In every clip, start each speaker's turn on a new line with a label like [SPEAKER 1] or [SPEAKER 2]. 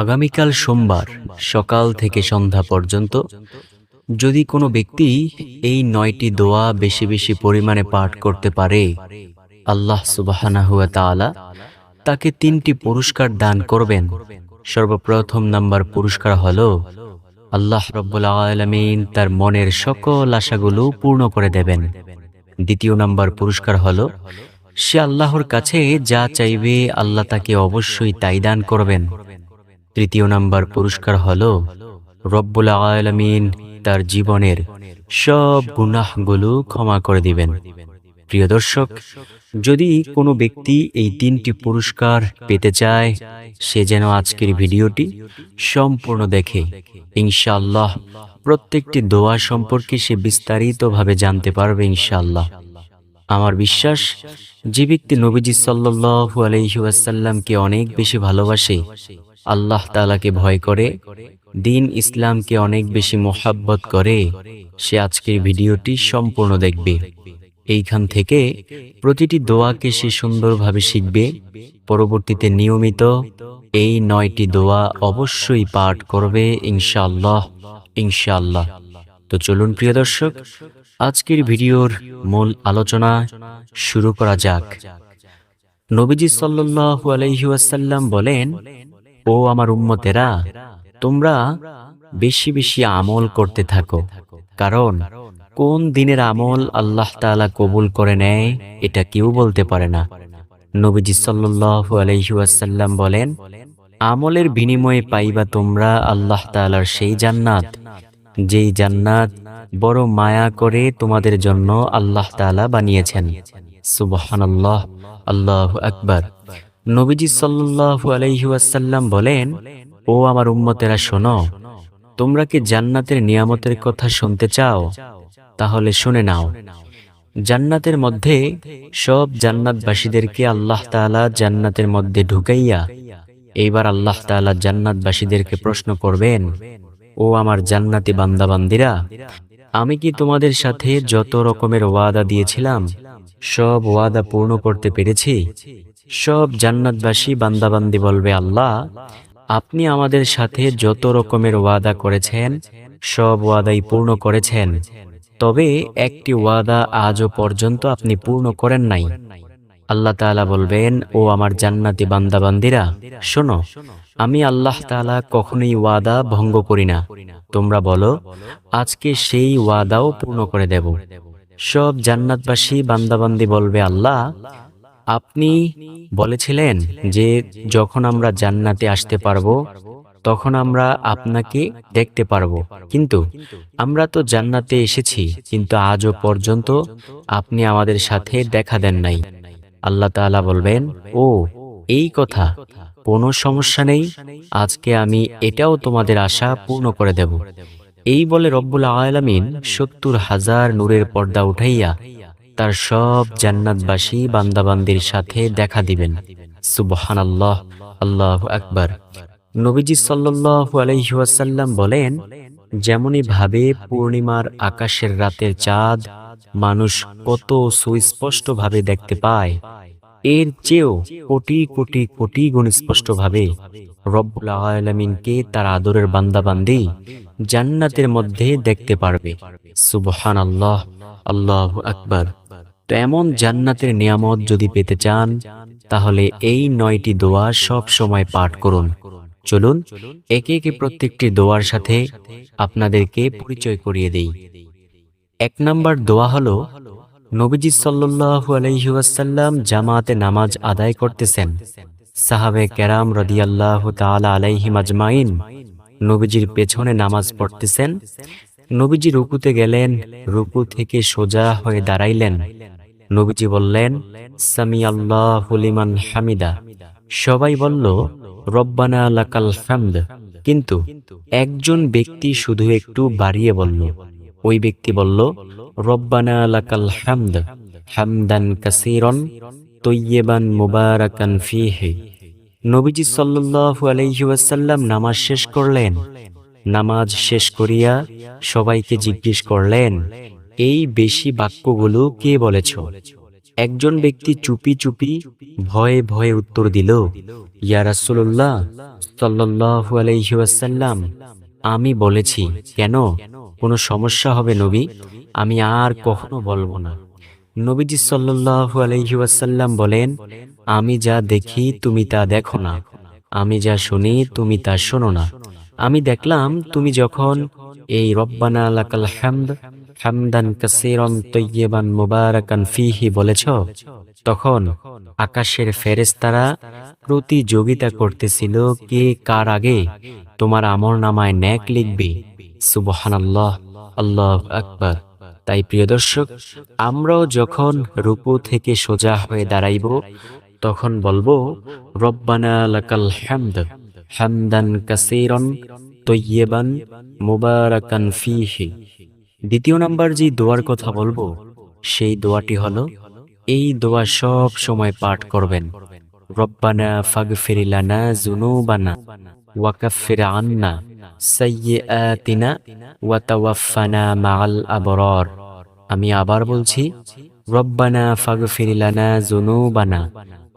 [SPEAKER 1] আগামীকাল সোমবার, সকাল থেকে সন্ধ্যা পর্যন্ত, যদি কোনো ব্যক্তি এই নয়টি দোয়া বেশি বেশি পরিমাণে পাঠ করতে পারে, আল্লাহ সুবাহানাহুয়া তাকে তিনটি পুরস্কার দান করবেন। সর্বপ্রথম নাম্বার পুরস্কার হল, আল্লাহ রব্বুল আলমিন তার মনের সকল আশাগুলো পূর্ণ করে দেবেন। দ্বিতীয় নাম্বার পুরস্কার হল, সে আল্লাহর কাছে যা চাইবে আল্লাহ তাকে অবশ্যই তাই দান করবেন। তৃতীয় নাম্বার পুরস্কার হলো রব্বুল আলমিন তার জীবনের সব গুনাহগুলো ক্ষমা করে দিবেন। প্রিয় দর্শক, যদি কোনো ব্যক্তি এই তিনটি পুরস্কার পেতে চায়, সে যেন আজকের ভিডিওটি সম্পূর্ণ দেখে। ইনশাআল্লাহ, প্রত্যেকটি দোয়া সম্পর্কে সে বিস্তারিতভাবে জানতে পারবে ইনশাআল্লাহ। আমার বিশ্বাস, যে ব্যক্তি নবীজি সাল্লু আলহিউসাল্লামকে অনেক বেশি ভালোবাসে আল্লাহ তালাকে ভয় করে, দিন ইসলামকে অনেক বেশি মোহাব্বত করে, সে আজকের ভিডিওটি সম্পূর্ণ দেখবে। এইখান থেকে প্রতিটি দোয়াকে সে সুন্দরভাবে শিখবে। পরবর্তীতে নিয়মিত এই নয়টি দোয়া অবশ্যই পাঠ করবে ইনশাআল্লাহ ইনশাআল্লাহ। তো চলুন প্রিয় দর্শক, আজকের ভিডিওর মূল আলোচনা শুরু করা যাক। নবীজি সাল্লু আলহিউসাল্লাম বলেন ও আমার উম্মতেরা, তোমরা বেশি বেশি আমল করতে থাকো। কারণ কোন দিনের আমল আল্লাহ তাআলা কবুল করে নেয়, এটা কেউ বলতে পারে না। নবীজি সাল্লু আলহিউসাল্লাম বলেন, আমলের বিনিময়ে পাইবা তোমরা আল্লাহ তাআলার সেই জান্নাত, যেই জান্নাত বড় মায়া করে তোমাদের জন্য আল্লাহ তাআলা বানিয়েছেন। সুবহানাল্লাহ, আল্লাহ আকবার। নবীজি সাল্লু আলহিউসাল্লাম বলেন, ও আমার উম্মতেরা, শোনো, তোমরা কি জান্নাতের নিয়ামতের কথা শুনতে চাও? তাহলে শুনে নাও। জান্নাতের মধ্যে সব জান্নাতবাসীদেরকে আল্লাহ তাআলা জান্নাতের মধ্যে ঢুকাইয়া এইবার আল্লাহ তাআলা জান্নাতবাসীদেরকে প্রশ্ন করবেন, ও আমার জান্নাতি বান্দাবান্দিরা, আমি কি তোমাদের সাথে যত রকমের ওয়াদা দিয়েছিলাম, সব ওয়াদা পূর্ণ করতে পেরেছি? সব জান্নাতবাসী বান্দাবান্দি বলবে, আল্লাহ, আপনি আমাদের সাথে যত রকমের ওয়াদা করেছেন, সব ওয়াদাই পূর্ণ করেছেন। তবে একটি ওয়াদা আজও পর্যন্ত আপনি পূর্ণ করেন নাই। আল্লাহ তাআলা বলবেন, ও আমার জান্নাতি বান্দাবান্দিরা, শোনো, আমি আল্লাহ তাআলা কখনোই ওয়াদা ভঙ্গ করি না। তোমরা বলো, আজকে সেই ওয়াদাও পূর্ণ করে দেব। সব জান্নাতবাসী বান্দাবান্দি বলবে, আল্লাহ আপনি বলেছিলেন যে যখন আমরা জান্নাতে আসতে পারব, তখন আমরা আপনাকে দেখতে পারব। কিন্তু আমরা তো জান্নাতে এসেছি, কিন্তু আজও পর্যন্ত আপনি আমাদের সাথে দেখা দেন নাই। আল্লাহ তাআলা বলবেন, ও, এই কথা, কোনো সমস্যা নেই, আজকে আমি এটাও তোমাদের আশা পূর্ণ করে দেব। এই বলে রব্বুল আলামিন সত্তর হাজার নূরের পর্দা উঠাইয়া তার সব জান্নাতবাসী বান্দাবান্দির সাথে দেখা দিবেন। সুবহান আল্লাহ আল্লাহ আকবার। নবীজি সাল্লাল্লাহু আলাইহি ওয়াসাল্লাম বলেন যেমনই ভাবে পূর্ণিমার আকাশের রাতের চাঁদ মানুষ কত সুস্পষ্ট ভাবে দেখতে পায়, এর চেয়েও কোটি কোটি কোটি গুণ স্পষ্ট ভাবে রব্বুল আলামিনকে তার আদরের বান্দাবান্দি জান্নাতের মধ্যে দেখতে পারবে। সুবহান আল্লাহ আল্লাহ আকবার। তো এমন জান্নাতের নিয়ামত যদি পেতে চান, তাহলে এই নয়টি দোয়া সব সময় পাঠ করুন। চলুন, একে একে প্রত্যেকটি দোয়ার সাথে আপনাদেরকে পরিচয় করিয়ে দেই। এক নাম্বার দোয়া হলো, নবীজি সাল্লু আলহিউসাল্লাম জামাতে নামাজ আদায় করতেছেন। সাহাবে ক্যারাম রদিয়াল্লাহ তালা আলাইহিম আজমাইন নবীজির পেছনে নামাজ পড়তেছেন। নবীজি রুকুতে গেলেন, রুকু থেকে সোজা হয়ে দাঁড়াইলেন। নবীজি বললেন সামি আল্লাহ হামিদা। সবাই বলল, রব্বানা লাকাল হামদ। কিন্তু একজন ব্যক্তি শুধু একটু বাড়িয়ে বলল। ওই ব্যক্তি বলল, রব্বানা লাকাল হামদ, হামদান কাসিরন, তৈয়েবান মুবারাকান ফিহে। নবীজি সাল্লাল্লাহু আলাইহি ওয়াসাল্লাম নামাজ শেষ করলেন। নামাজ শেষ করিয়া সবাইকে জিজ্ঞেস করলেন, এই বেশি বাক্যগুলো কে বলেছ? একজন ব্যক্তি চুপি চুপি ভয়ে ভয়ে উত্তর দিল, ইয়া রাসূলুল্লাহ সাল্লাল্লাহু আমি বলেছি, কেন? কোনো সমস্যা হবে নবী? আমি আর কখনো বলব না। নবীজি সাল্লাল্লাহু আলাইহি ওয়াসাল্লাম বলেন, আমি যা দেখি তুমি তা দেখো না। আমি যা শুনি তুমি তা শোনো না। আমি দেখলাম তুমি যখন এই রব্বানা লাকাল হামদ হামদান কাসীরান তয়্যিবান মুবারাকান ফিহি বলেছ, তখন আকাশের ফেরেশতারা প্রতিযোগিতা করতেছিল কে কার আগে তোমার আমর নামায় ন্যাক লিখবে। সুবহানাল্লাহ, আল্লাহ আকবার। তাই প্রিয় দর্শক, আমরাও যখন রূপু থেকে সোজা হয়ে দাঁড়াইব, তখন বলব, রব্বানা লাকাল হামদ হামদান কাসীরান তয়্যিবান মুবারাকান ফিহি। দ্বিতীয় নাম্বার যে দোয়ার কথা বলব, সেই দোয়াটি হলো, এই দোয়া সব সময় পাঠ করবেন। রব্বানা ফাগফির লানা যুনুবানা ওয়াকাফির আন্না সাইয়্যাতিনা ওয়া তাওয়াফানা মাআল আবরার। আমি আবার বলছি, রব্বানা ফাগফির লানা যুনুবানা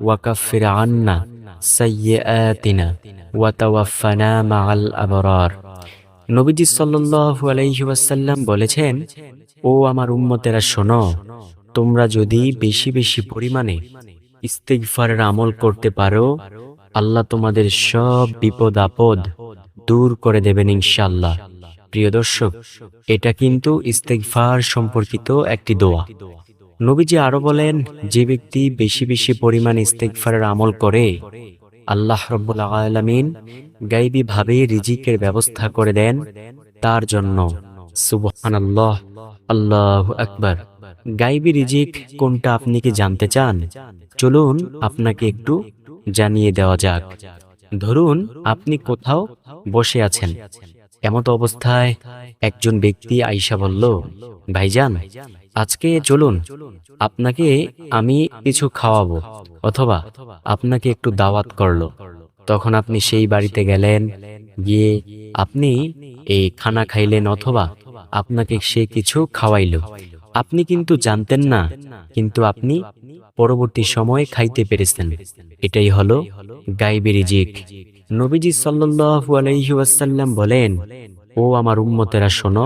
[SPEAKER 1] ওয়াকাফির আন্না নবীজি বলেছেন ও আমার উম্মতেরা, শোনো, তোমরা যদি বেশি বেশি পরিমাণে ইস্তিগফারের আমল করতে পারো, আল্লাহ তোমাদের সব বিপদ আপদ দূর করে দেবেন ইনশাআল্লাহ। প্রিয় দর্শক, এটা কিন্তু ইস্তেকফার সম্পর্কিত একটি দোয়া। নবীজি আরও বলেন, যে ব্যক্তি বেশি বেশি পরিমাণ ইস্তেগফারের আমল করে, আল্লাহ রব্বুল আলামিন গাইবী ভাবে রিজিকের ব্যবস্থা করে দেন তার জন্য। সুবহানাল্লাহ, আল্লাহ আকবার। গাইবী রিজিক কোনটা আপনি কি জানতে চান? চলুন আপনাকে একটু জানিয়ে দেওয়া যাক। ধরুন, আপনি কোথাও বসে আছেন। এমত অবস্থায় একজন ব্যক্তি আইসা বলল, ভাইজান, আজকে চলুন, আপনাকে আমি কিছু খাওয়াবো অথবা আপনাকে একটু দাওয়াত করল। তখন আপনি সেই বাড়িতে গেলেন, গিয়ে আপনি এই খানা খাইলেন অথবা আপনাকে সে কিছু খাওয়াইলো। আপনি কিন্তু জানতেন না, কিন্তু আপনি পরবর্তী সময়ে খাইতে পেরেছেন। এটাই হলো গাইবি রিজিক নবীজি সাল্লাল্লাহু আলাইহি ওয়াসাল্লাম বলেন ও আমার উম্মতেরা শোনো,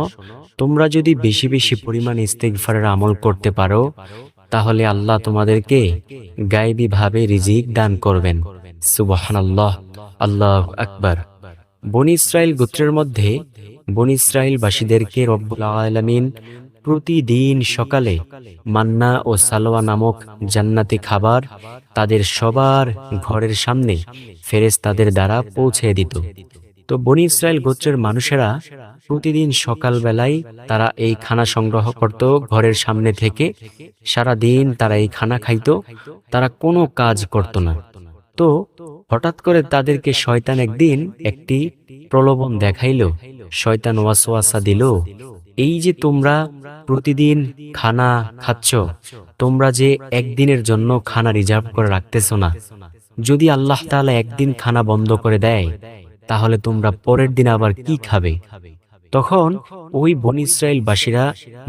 [SPEAKER 1] তোমরা যদি বেশি বেশি পরিমাণ ইস্তেগফারের আমল করতে পারো, তাহলে আল্লাহ তোমাদেরকে গায়েবী ভাবে রিজিক দান করবেন। সুবহানাল্লাহ। আল্লাহ আল্লাহ আকবার। বনি ইসরায়েল গোত্রের মধ্যে বনি ইসরায়েলবাসীদেরকে রব্বুল প্রতিদিন সকালে মান্না ও সালোয়া নামক জান্নাতি খাবার তাদের সবার ঘরের সামনে ফেরেস তাদের দ্বারা পৌঁছে দিত। তো বনি ইসরায়েল গোত্রের মানুষেরা প্রতিদিন সকালবেলায় তারা এই খানা সংগ্রহ করত ঘরের সামনে থেকে। সারা দিন তারা এই খানা খাইতো, তারা কোনো কাজ করত না। তো হঠাৎ করে তাদেরকে শয়তান একদিন একটি প্রলোভন দেখাইল, শয়তান ওয়াসওয়াসা দিল, এই যে তোমরা প্রতিদিন খানা খাচ্ছ, তোমরা যে একদিনের জন্য খানা রিজার্ভ করে রাখতেছ না, যদি আল্লাহ তাআলা একদিন খানা বন্ধ করে দেয় তাহলে তোমরা পরের দিন আবার কি খাবে? তখন ওই বন ইসরায়েলবাসীরা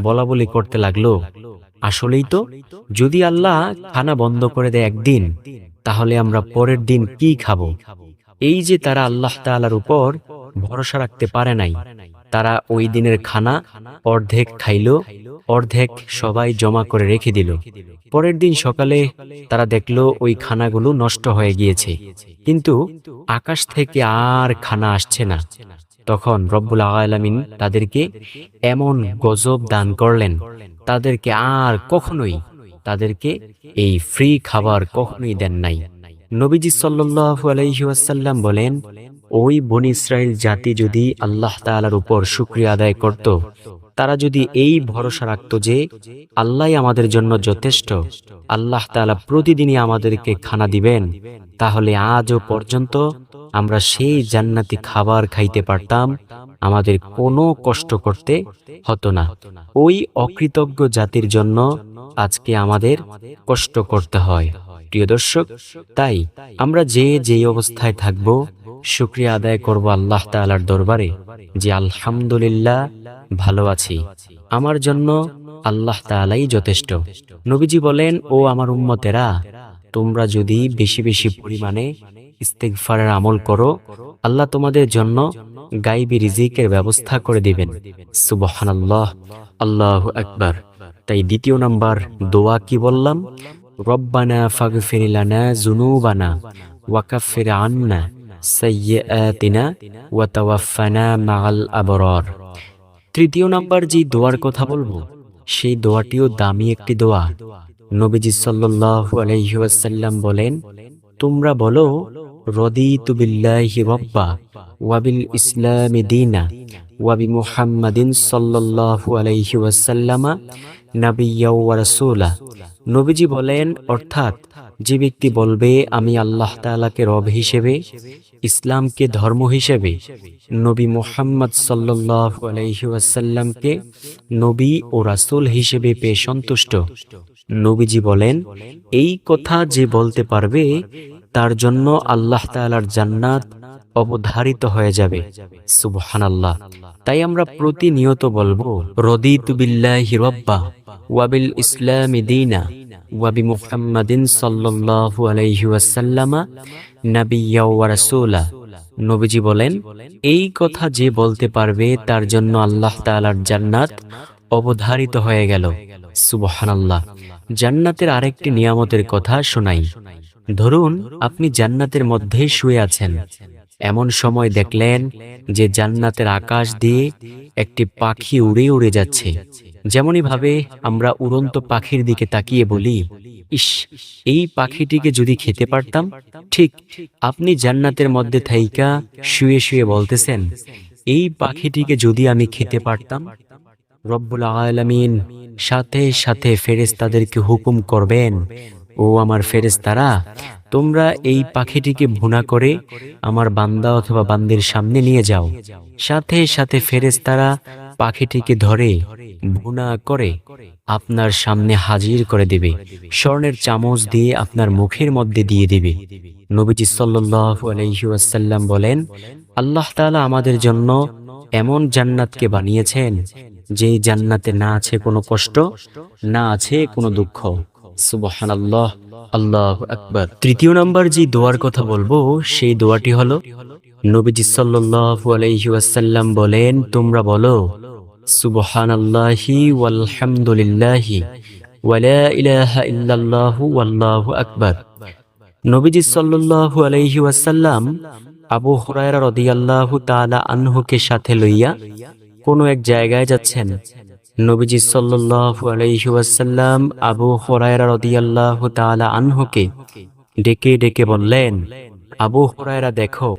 [SPEAKER 1] বলা বলি করতে লাগল, আসলেই তো, যদি আল্লাহ খানা বন্ধ করে দেয় একদিন, তাহলে আমরা পরের দিন কি খাব? এই যে তারা আল্লাহ তাআলার উপর ভরসা রাখতে পারে নাই, তারা ওই দিনের খানা অর্ধেক খাইল অর্ধেক সবাই জমা করে রেখে দিল। পরের দিন সকালে তারা দেখল ওই খানাগুলো নষ্ট হয়ে গিয়েছে। কিন্তু আকাশ থেকে আর খানা আসছে না। তখন রব্বুল আলামিন তাদেরকে এমন গজব দান করলেন, তাদেরকে আর কখনোই তাদেরকে এই ফ্রি খাবার কখনোই দেন নাই। নবীজি সাল্লাল্লাহু আলাইহি ওয়াসাল্লাম বলেন ওই বনি ইসরায়েল জাতি যদি আল্লাহ তাআলার উপর শুকরিয়া আদায় করত, তারা যদি এই ভরসা রাখত যে আল্লাহ আমাদের জন্য যথেষ্ট, আল্লাহ তাআলা প্রতিদিনই আমাদেরকে খানা দিবেন, তাহলে আজও পর্যন্ত আমরা সেই জান্নাতি খাবার খাইতে পারতাম, আমাদের কোনো কষ্ট করতে হতো না। ওই অকৃতজ্ঞ জাতির জন্য আজকে আমাদের কষ্ট করতে হয়। প্রিয় দর্শক, তাই আমরা যে যেই অবস্থায় থাকব শুক্রিয়া আদায় করব আল্লাহ তাআলার দরবারে যে আলহামদুলিল্লাহ ভালো আছি। আমার জন্য আল্লাহ তাআলাই যথেষ্ট। নবীজি বলেন, ও আমার উম্মতেরা, তোমরা যদি বেশি বেশি পরিমাণে ইস্তেগফারের আমল করো, আল্লাহ তোমাদের জন্য গাইবি রিজিকের ব্যবস্থা করে দিবেন। সুবহান আল্লাহ আল্লাহ আকবার। তাই দ্বিতীয় নাম্বার, দোয়া কি বললাম? রব্বানা ফাগফির লানা যুনুবানা ওয়াকাফির আন্না। তৃতীয় নাম্বার যে দোয়ার কথা বলব, সেই দোয়াটিও দামি একটি দোয়া। নবীজি সাল্লাল্লাহু আলাইহি ওয়াসাল্লাম বলেন, তোমরা বলো রদিতু বিল্লাহি রব্বা ওয়া বিল ইসলামি দীনা ওয়া বি মুহাম্মাদিন সাল্লাল্লাহু আলাইহি ওয়াসাল্লামা নাবিয়্যা ওয়া রাসূলা। নবীজি বলেন, অর্থাৎ যে ব্যক্তি বলবে, আমি আল্লাহ তাআলাকে রব হিসেবে, ইসলামকে ধর্ম হিসেবে, নবী মুহাম্মদ সাল্লাল্লাহু আলাইহি নবী ও রাসূল হিসেবে পেয়ে সন্তুষ্ট। নবীজি বলেন, এই কথা যে বলতে পারবে, তার জন্য আল্লাহ তাআলার জান্নাত অবধারিত হয়ে যাবে। সুবহানাল্লাহ। তাই আমরা প্রতিনিয়ত বলব, রদিতু বিল্লাহি রব্বা ওয়াবিল ইসলামি দীনা ওয়াবি মুহাম্মাদিন নবীজি বলেন, এই কথা যে বলতে পারবে, তার জন্য আল্লাহ তাআলার জান্নাত অবধারিত হয়ে গেল। সুবহানাল্লাহ। জান্নাতের আরেকটি নিয়ামতের কথা শোনাই। ধরুন, আপনি জান্নাতের মধ্যে শুয়ে আছেন। এমন সময় দেখলেন যে জান্নাতের আকাশ দিয়ে একটি পাখি উড়ে উড়ে যাচ্ছে। যেমনই ভাবে আমরা উড়ন্ত পাখির দিকে তাকিয়ে বলি, ইস, এই পাখিটিকে যদি খেতে পারতাম, ঠিক আপনি জান্নাতের মধ্যে থাইকা শুয়ে শুয়ে বলতেছেন, এই পাখিটিকে যদি আমি খেতে পারতাম রব্বুল আলামিন সাথে সাথে ফেরেশতাদেরকে হুকুম করবেন, ও আমার ফেরেশতারা, তোমরা এই পাখিটিকে ভুনা করে আমার বান্দা অথবা বান্দির সামনে নিয়ে যাও। সাথে সাথে ফেরেশতারা পাখিটিকে ধরে, ভুনা করে আপনার সামনে হাজির করে দেবে, স্বর্ণের চামচ দিয়ে আপনার মুখের মধ্যে দিয়ে দেবে। নবীজি ওয়াসাল্লাম বলেন, আল্লাহ তাআলা আমাদের জন্য এমন জান্নাতকে বানিয়েছেন যে জান্নাতে না আছে কোনো কষ্ট, না আছে কোনো দুঃখ। সুবহানাল্লাহ, আল্লাহ আকবার। তৃতীয় নাম্বার যে দোয়ার কথা বলব, সেই দোয়াটি হলো, নবীজি সাল্লাল্লাহু আলাইহি বলেন, তোমরা বলো, সুবহানাল্লাহি ওয়ালহামদুলিল্লাহি ওয়ালা ইলাহা ইল্লাল্লাহু, ওয়াল্লাহু আকবার। নবীজি সাল্লাল্লাহু আলাইহি আবু আনহুকে সাথে লইয়া কোনো এক জায়গায় যাচ্ছেন। নবীজি সাল্লাল্লাহু আলাইহি ওয়াসাল্লাম আবু হুরায়রা রাদিয়াল্লাহু তাআলা আনহুকে ডেকে ডেকে বললেন, আবু হরায়রা, দেখো,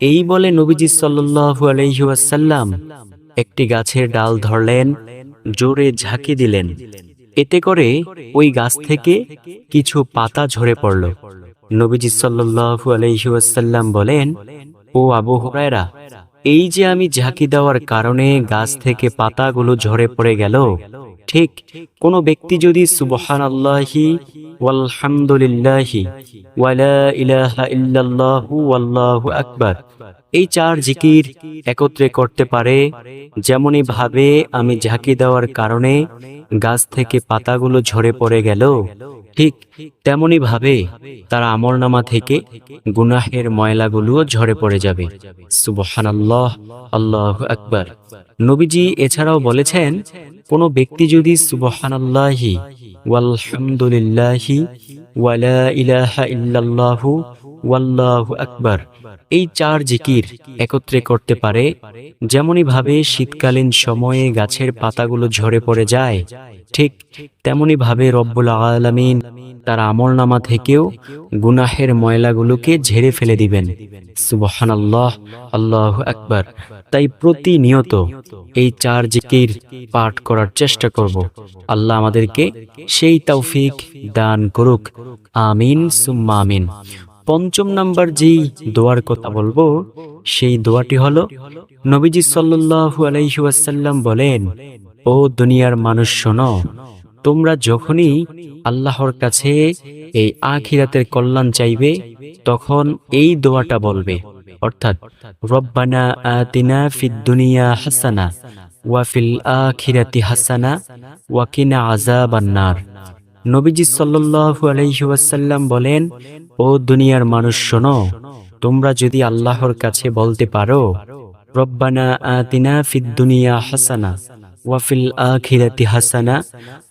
[SPEAKER 1] এই বলে নবীজি সাল্লাল্লাহু আলাইহি ওয়াসাল্লাম একটি গাছের ডাল ধরলেন, জোরে ঝাঁকি দিলেন। এতে করে ওই গাছ থেকে কিছু পাতা ঝরে পড়ল। নবীজি সাল্লাল্লাহু আলাইহি বলেন, ও আবু হুরায়রা এই যে আমি ঝাঁকি দেওয়ার কারণে গাছ থেকে পাতাগুলো ঝরে পড়ে গেল, ঠিক কোনো ব্যক্তি যদি সুবহানাল্লাহি ওয়ালহামদুলিল্লাহি ওয়ালা ইলাহা ইল্লাল্লাহু আকবার এই চার জিকির একত্রে করতে পারে, যেমনই ভাবে আমি ঝাঁকি দেওয়ার কারণে গাছ থেকে পাতাগুলো ঝরে পড়ে গেল, ঠিক তেমনি ভাবে তার আমলনামা থেকে গুনাহের ময়লাগুলোও ঝরে পড়ে যাবে। সুবহানাল্লাহ, আল্লাহ আল্লাহ আকবার। নবীজি এছাড়াও বলেছেন, কোনো ব্যক্তি যদি সুবহানাল্লাহি ওয়ালহামদুলিল্লাহি ওয়ালা ইলাহা ইল্লাল্লাহু ওয়াল্লাহু আকবার এই চার জিকির একত্রে করতে পারে যেমনই ভাবে শীতকালীন সময়ে গাছের পাতাগুলো ঝরে পড়ে যায়, ঠিক তেমনি ভাবে রব্বুল আলামিন তার আমলনামা থেকেও গুনাহের ময়লাগুলোকে ঝেড়ে ফেলে দিবেন। সুবহানাল্লাহ, আল্লাহ আকবার। তাই প্রতিনিয়ত এই চার জিকির পাঠ করার চেষ্টা করব। আল্লাহ আমাদেরকে সেই তৌফিক দান করুক। আমিন, সুম্মা আমিন। পঞ্চম নাম্বার যেই দোয়ার কথা বলব, সেই দোয়াটি হলো, নবীজি সাল্লাল্লাহু আলাইহি ওয়াসাল্লাম বলেন, ও দুনিয়ার মানুষ শোনো, তোমরা যখনই আল্লাহর কাছে এই আখিরাতের কল্যাণ চাইবে, তখন এই দোয়াটা বলবে। অর্থাৎ, রব্বানা আতিনা ফিদ দুনিয়া হাসানা ওয়াফিল আখিরাতি হাসানা, ওয়া কিনা আযাবান্নার। নবীজি সাল্লাল্লাহু আলাইহি ওয়াসাল্লাম বলেন, ও দুনিয়ার মানুষ শোনো, তোমরা যদি আল্লাহর কাছে বলতে পারো, রব্বানা আতিনা হাসানা, ওয়া ফিল আখিরাতি হাসানা,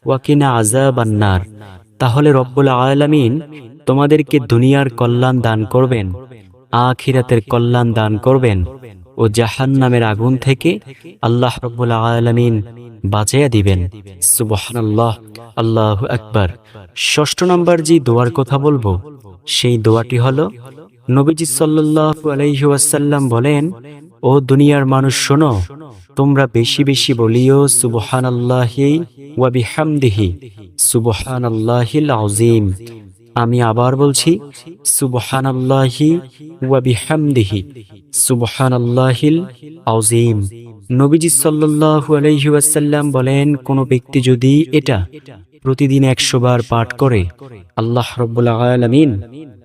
[SPEAKER 1] ওয়া কিনা আযাবান্নার। তাহলে রব্বুল আলামিন তোমাদেরকে দুনিয়ার কল্যাণ দান করবেন, আখিরাতের কল্যাণ দান করবেন ও জাহান্নামের আগুন থেকে আল্লাহ রব্বুল আলামিন বাঁচাইয়া দিবেন। সুবহানাল্লাহ। আল্লাহু আকবার। ষষ্ঠ নম্বর যে দোয়ার কথা বলব, সেই দোয়াটি হলো, নবীজি সাল্লাল্লাহু আলাইহি ওয়াসাল্লাম বলেন, ও দুনিয়ার মানুষ শোনো, তোমরা বেশি বেশি বলিও, সুবহানাল্লাহি ওয়া বিহামদিহি, সুবহানাল্লাহিল আযীম। আমি আবার বলছি, সুবহানাল্লাহি ওয়া বিহামদিহি, সুবহানাল্লাহিল আযীম। নবীজি সাল্লাল্লাহু আলাইহি ওয়াসাল্লাম বলেন, কোন ব্যক্তি যদি এটা প্রতিদিন একশো বার পাঠ করে, আল্লাহ আলামিন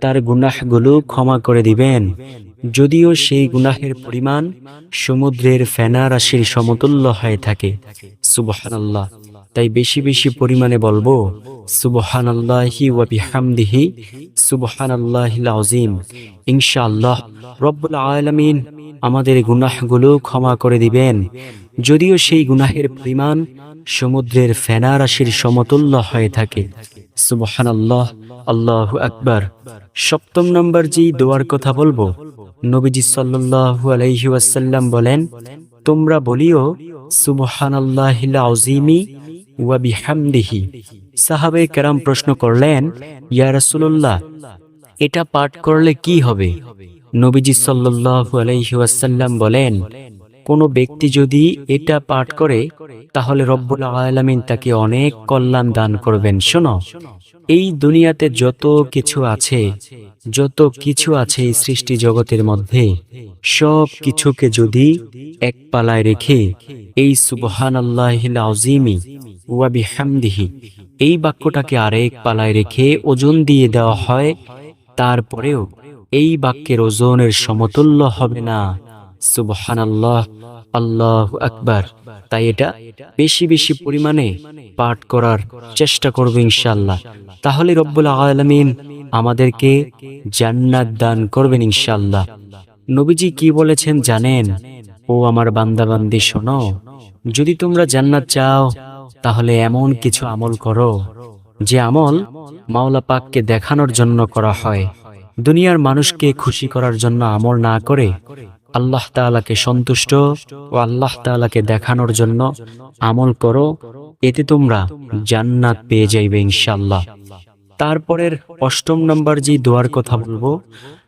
[SPEAKER 1] তার গুনাহগুলো ক্ষমা করে দিবেন। যদিও সেই গুনাহের পরিমাণ সমুদ্রের ফেনা রাশির সমতুল্য হয়ে থাকে। সুবহান আল্লাহ তাই বেশি বেশি পরিমাণে বলব, সুবহানাল্লাহি ওয়া বিহামদিহি, সুবহানাল্লাহিল আযীম। ইনশাআল্লাহ, রব্বুল আলামিন আমাদের গুনাহগুলো ক্ষমা করে দিবেন। যদিও সেই গুনাহের পরিমাণ সমুদ্রের ফেনা রাশির সমতুল্য হয়ে থাকে। সুবহানাল্লাহ, আল্লাহু আকবার। সপ্তম নম্বর যে দোয়ার কথা বলব, নবীজি সাল্লাল্লাহু আলাইহি ওয়াসাল্লাম বলেন, তোমরা বলিও, সুবহানাল্লাহিল আযীমি ওয়া বিহামদিহি। সাহাবে কেরাম প্রশ্ন করলেন, ইয়া রাসূলুল্লাহ, এটা পাঠ করলে কি হবে? নবীজি সাল্লাল্লাহু আলাইহি বলেন, কোন ব্যক্তি যদি এটা পাঠ করে, তাহলে রব্বুল আলামিন তাকে অনেক কল্যাণ দান করবেন। শোনো, এই দুনিয়াতে যত কিছু আছে, যত কিছু আছে এই সৃষ্টি জগতের মধ্যে, সব কিছুকে যদি এক পালায় রেখে, এই সুবহান আল্লাহিল আজিমি ওয়া বিহামদিহি, এই বাক্যটাকে আরেক পালায় রেখে ওজন দিয়ে দেওয়া হয়, তারপরেও এই বাক্যের ওজনের সমতুল্য হবে না। সুবহান আল্লাহ আল্লাহ আকবার। তাই এটা বেশি বেশি পরিমাণে পাঠ করার চেষ্টা করব ইনশাল্লাহ তাহলে রব্বুল আলমিন আমাদেরকে জান্নাত দান করবেন ইনশাল্লাহ নবীজি কি বলেছেন জানেন? ও আমার বান্দাবান্দি, শোনো, যদি তোমরা জান্নাত চাও, তাহলে এমন কিছু আমল করো, যে আমল মাওলা পাককে দেখানোর জন্য করা হয়। দুনিয়ার মানুষকে খুশি করার জন্য আমল না করে আল্লাহ তাআলাকে সন্তুষ্ট ও আল্লাহ তাআলাকে দেখানোর জন্য আমল করো, এতে তোমরা জান্নাত পেয়ে যাইবে ইনশাল্লাহ তারপরের অষ্টম নম্বর যে দোয়ার কথা বলব,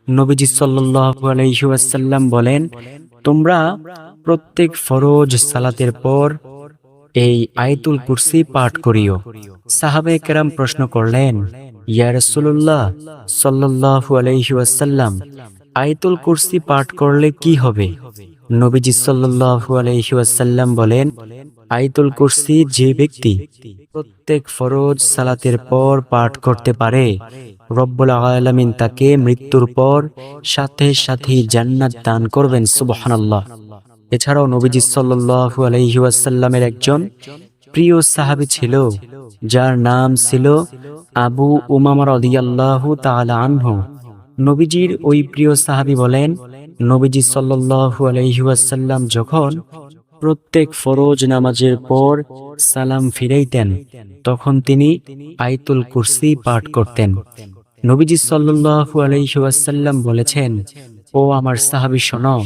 [SPEAKER 1] নবীজি সাল্লাল্লাহু আলাইহি বলেন, তোমরা প্রত্যেক ফরজ সালাতের পর এই আয়তুল কুরসি পাঠ করিও। সাহাবে কেরাম প্রশ্ন করলেন ইয়া আলাইহি ওয়াসাল্লাম, আয়াতুল কুরসি পাঠ করলে কি হবে? নবীজি সাল্লাল্লাহু আলাইহি ওয়াসাল্লাম বলেন, আয়াতুল কুরসি যে ব্যক্তি প্রত্যেক ফরজ সালাতের পর পাঠ করতে পারে, রব্বুল আলামিন তাকে মৃত্যুর পর সাথে সাথে জান্নাত দান করবেন, সুবহানাল্লাহ। এছাড়াও নবীজি সাল্লাল্লাহু আলাইহি ওয়াসাল্লামের একজন প্রিয় সাহাবী ছিল, যার নাম ছিল আবু উমামা রাদিয়াল্লাহু তাআলা আনহু। নবীজির ওই প্রিয় সাহাবী বলেন, নবীজি সাল্লাল্লাহু আলাইহি ওয়াসাল্লাম যখন প্রত্যেক ফরজ নামাজের পর সালাম ফিরাইতেন, তখন তিনি আইতুল কুরসি পাঠ করতেন। নবীজি সাল্লাল্লাহু আলাইহি ওয়াসাল্লাম বলেছেন, ও আমার সাহাবী শোনো,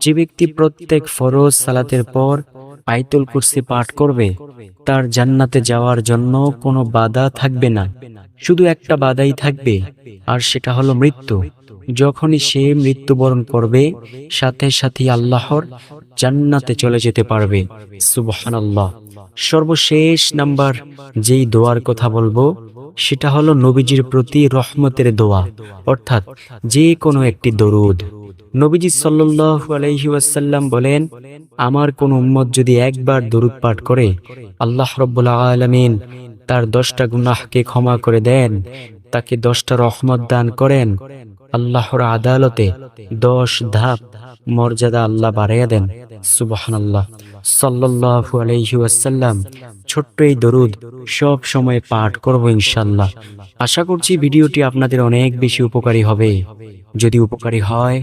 [SPEAKER 1] যে ব্যক্তি প্রত্যেক ফরজ সালাতের পর আইতুল কুরসি পাঠ করবে, তার জান্নাতে যাওয়ার জন্য কোনো বাধা থাকবে না। শুধু একটা বাধাই থাকবে, আর সেটা হলো মৃত্যু। যখনই সে মৃত্যুবরণ করবে, সাথে সাথে আল্লাহর জান্নাতে চলে যেতে পারবে। সুবহানাল্লাহ। সর্বশেষ নাম্বার যেই দোয়ার কথা বলব, সেটা হলো নবীজির প্রতি রহমতের দোয়া, অর্থাৎ যে কোনো একটি দরুদ। নবীজি সাল্লাল্লাহু আলাইহি ওয়াসাল্লাম বলেন, আমার কোন উম্মত যদি একবার দরুদ পাঠ করে, আল্লাহ রব্বুল আলামিন তার দশটা গুনাহকে ক্ষমা করে দেন, তাকে দশটা রহমত দান করেন আল্লাহর আদালতে দশ ধাপ মর্যাদা আল্লাহ বাড়াইয়া দেন। সুবাহান আল্লাহ সাল্লাহু আলহি ওয়াসাল্লাম ছোট্ট এই দরুদ সব সময় পাঠ করব ইনশাল্লাহ আশা করছি ভিডিওটি আপনাদের অনেক বেশি উপকারী হবে। যদি উপকারী হয়